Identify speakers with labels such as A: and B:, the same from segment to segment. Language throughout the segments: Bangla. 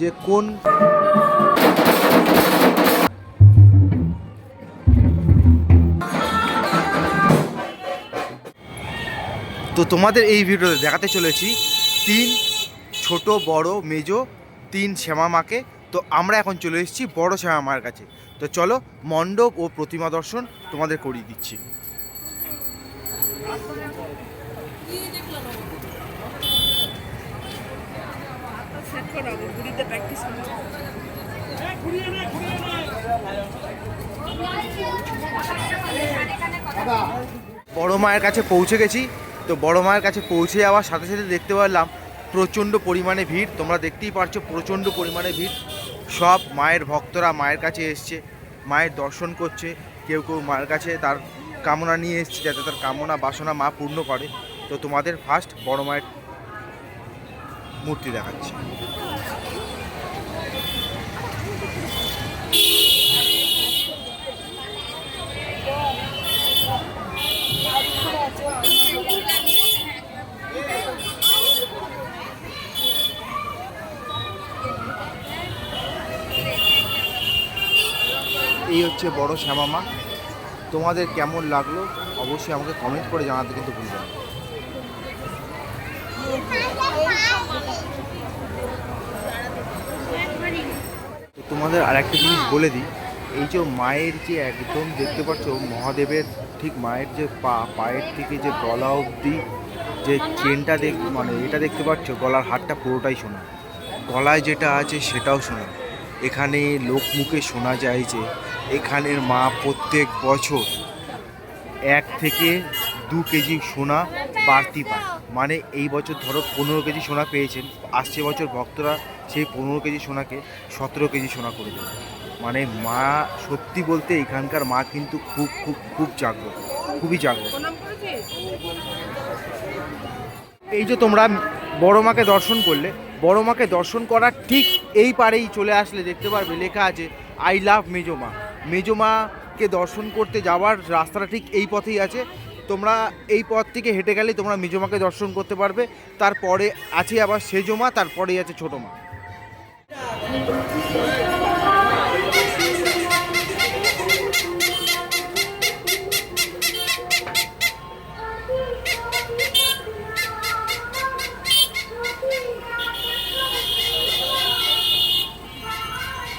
A: যে কোন তো তোমাদের এই ভিডিওতে দেখাতে চলেছি তিন ছোট, বড়, মেজো, তিন শ্যামা মাকে তো আমরা এখন চলে এসেছি বড় শ্যামা মার কাছে। তো চলো মণ্ডপ ও প্রতিমা দর্শন তোমাদের করিয়ে দিচ্ছি।
B: করাবো ঘুরিতে প্র্যাকটিস
A: বড় মায়ের কাছে পৌঁছে গেছি। তো বড় মায়ের কাছে পৌঁছে যাওয়ার সাথে সাথে দেখতে পারলাম, প্রচণ্ড পরিমাণে ভিড়। তোমরা দেখতেই পারছ প্রচণ্ড পরিমাণে ভিড়। সব মায়ের ভক্তরা মায়ের কাছে এসছে, মায়ের দর্শন করছে। কেউ কেউ মায়ের কাছে তার কামনা নিয়ে এসছে, যাতে তার কামনা বাসনা মা পূর্ণ করে। তো তোমাদের ফার্স্ট বড় মায়ের মূর্তি দেখাচ্ছি। এই হচ্ছে বড় শ্যামা মা তোমাদের কেমন লাগল? অবশ্যই আমাকে কমেন্ট করে জানাতে কিন্তু ভুলবেন না। তোমাদের আর একটা জিনিস বলে দিই। এই যে মায়ের যে একদম দেখতে পাচ্ছ, মহাদেবের ঠিক মায়ের যে পা, পায়ের থেকে যে গলা অবধি যে চেনটা দেখ মানে এটা দেখতে পাচ্ছ, গলার হারটা পুরোটাই শোনা। গলায় যেটা আছে সেটাও শোনা। এখানে লোক মুখে শোনা যায় যে, এখানের মা প্রত্যেক বছর এক থেকে দু কেজি সোনা বাড়তি পায়। মানে এই বছর ধরো পনেরো কেজি সোনা পেয়েছেন আসছে বছর ভক্তরা সেই পনেরো কেজি সোনাকে সতেরো কেজি সোনা করে দেবে। মানে মা সত্যি বলতে এখানকার মা কিন্তু খুব খুব খুব জাগ্রত খুবই জাগ্রত। এই যে তোমরা বড় মাকে দর্শন করলে বড় মাকে দর্শন করার ঠিক এই পারেই চলে আসলে দেখতে পারবে লেখা আছে আই লাভ মেজমা মেজমাকে দর্শন করতে যাওয়ার রাস্তাটা ঠিক এই পথেই আছে। তোমরা এই পথ থেকে হেঁটে গেলে তোমরা মেজমাকে দর্শন করতে পারবে। তারপরে আছে আবার সেজমা তারপরেই আছে ছোটো মা।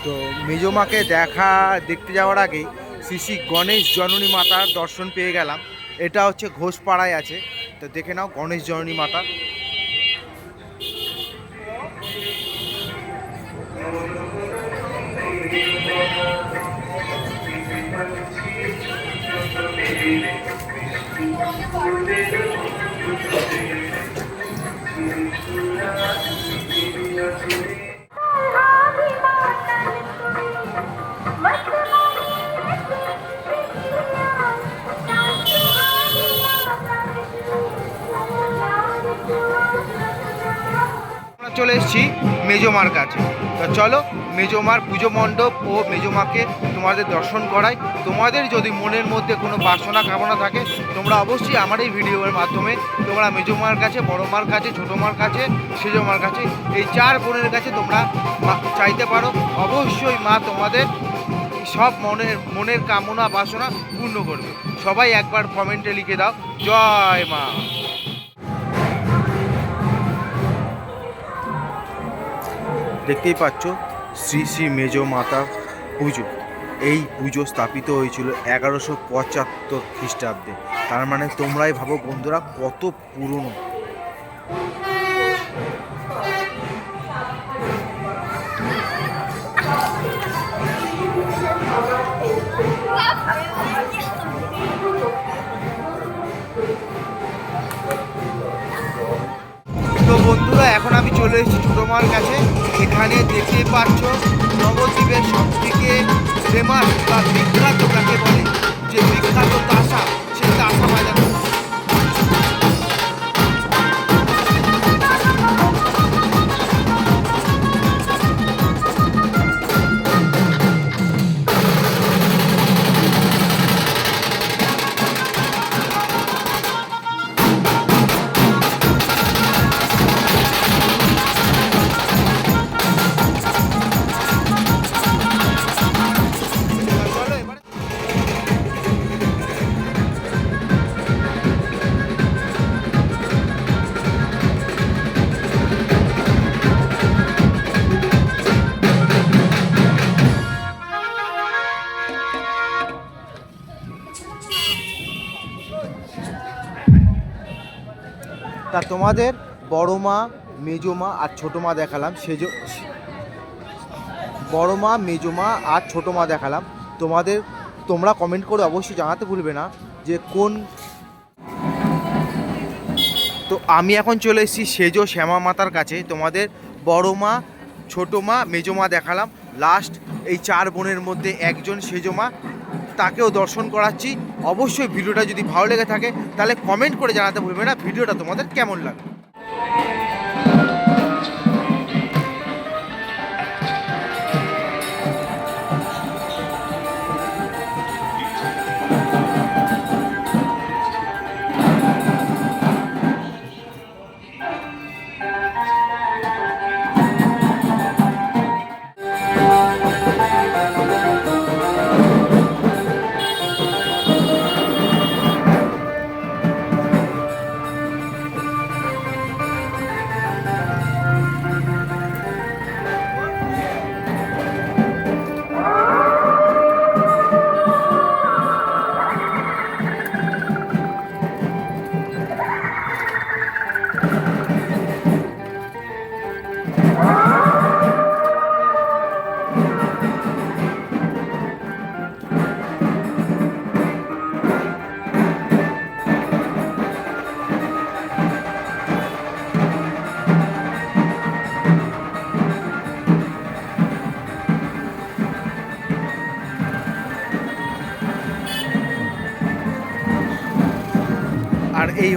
A: তো মেজমাকে দেখা, দেখতে যাওয়ার আগেই শ্রী শ্রী গণেশ জননী মাতার দর্শন পেয়ে গেলাম। এটা হচ্ছে ঘোষপাড়ায় আছে। তো দেখে নাও গণেশ জননী মাতা। আমরা মেজমার কাছে। তো চলো মেজমার পুজো মণ্ডপ ও মেজমাকে তোমাদের দর্শন করাই। তোমাদের যদি মনের মধ্যে কোনো বাসনা কামনা থাকে, তোমরা অবশ্যই আমার এই ভিডিওর মাধ্যমে তোমরা মেজমার কাছে, বড় মার কাছে, ছোটো মার কাছে সেজমার কাছে, এই চার বোনের কাছে তোমরা চাইতে পারো। অবশ্যই মা তোমাদের সব মনের মনের কামনা বাসনা পূর্ণ করবে। সবাই একবার কমেন্টে লিখে দাও। জয় মা। দেখতেই পাচ্ছ, শ্রী শ্রী মেজ মাতা পুজো। এই পুজো স্থাপিত হয়েছিল এগারোশো পঁচাত্তর খ্রিস্টাব্দে। তার মানে তোমরাই ভাবো বন্ধুরা কত পুরনো। তো বন্ধুরা, এখন আমি চলে এসেছি ছোটো মার কাছে। এখানে দেখতে পাচ্ছ, নবদ্বীপের সব থেকে ফেমাস বা বিখ্যাত কাকে বলে? যে বিখ্যাত তাসা সেই তাসা বাজানো তা তোমাদের বড় মা, মেজো মা আর ছোটো মা দেখালাম, সেজো বড় মা, মেজো মা আর ছোটো মা দেখালাম। তোমাদের, তোমরা কমেন্ট করে অবশ্যই জানাতে ভুলবে না যে কোন তো আমি এখন চলে এসেছি সেজো শ্যামা মাতার কাছে। তোমাদের বড় মা, ছোটো মা, মেজো মা দেখালাম। লাস্ট এই চার বোনের মধ্যে একজন সেজো মা তাকেও দর্শন করাচ্ছি। অবশ্যই ভিডিওটা যদি ভালো লেগে থাকে, তাহলে কমেন্ট করে জানাতে ভুলবে না। ভিডিওটা তোমাদের কেমন লাগে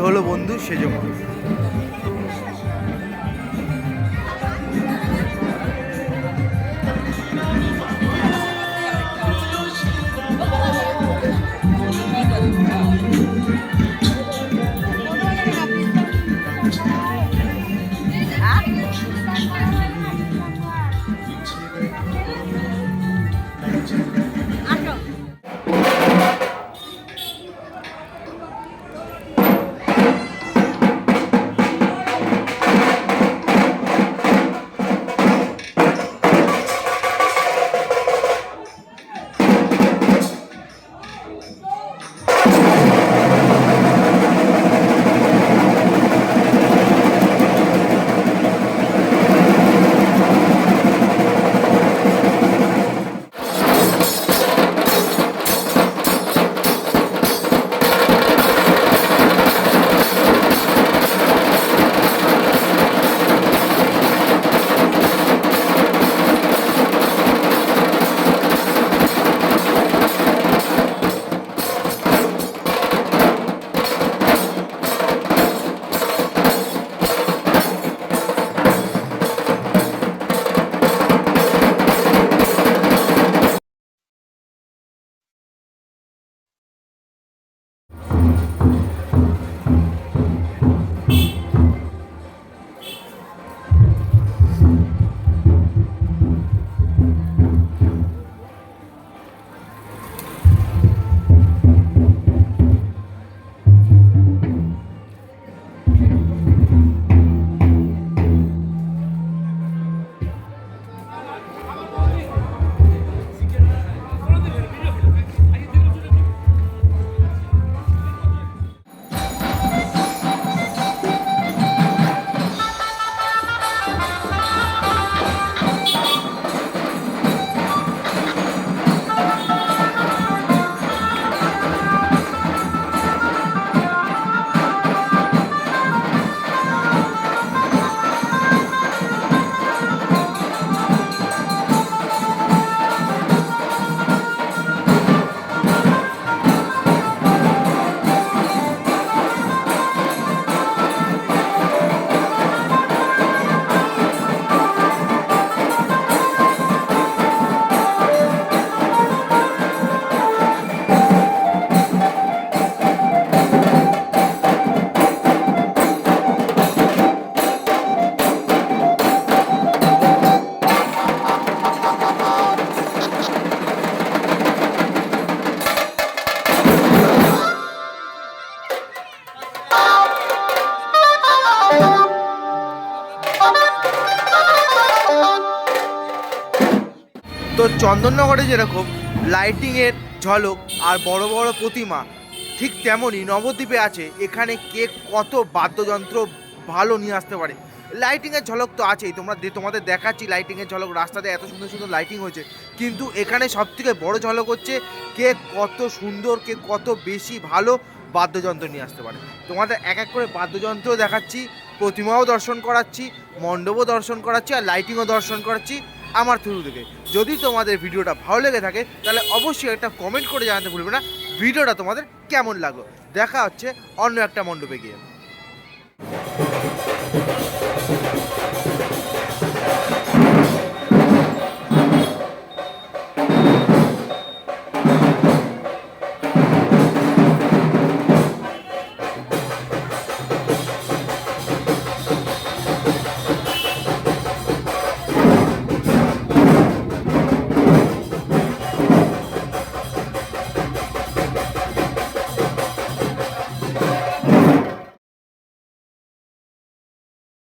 A: হলো বন্ধু সেজো চন্দননগরে যেরকম লাইটিংয়ের ঝলক আর বড় বড় প্রতিমা, ঠিক তেমনই নবদ্বীপে আছে। এখানে কে কত বাদ্যযন্ত্র ভালো নিয়ে আসতে পারে। লাইটিংয়ের ঝলক তো আছেই। তোমরা তোমাদের দেখাচ্ছি লাইটিংয়ের ঝলক। রাস্তাতে এত সুন্দর সুন্দর লাইটিং হয়েছে। কিন্তু এখানে সবথেকে বড় ঝলক হচ্ছে কে কত সুন্দর, কে কত বেশি ভালো বাদ্যযন্ত্র নিয়ে আসতে পারে। তোমাদের এক এক করে বাদ্যযন্ত্র দেখাচ্ছি, প্রতিমাও দর্শন করাচ্ছি, মণ্ডপও দর্শন করাচ্ছি আর লাইটিংও দর্শন করাচ্ছি। আমার থ্রু থেকে। যদি তোমাদের ভিডিওটা ভালো লেগে থাকে, তাহলে অবশ্যই একটা কমেন্ট করে জানাতে ভুলবে না। ভিডিওটা তোমাদের কেমন লাগল? দেখা হচ্ছে অন্য একটা মণ্ডপে গিয়ে।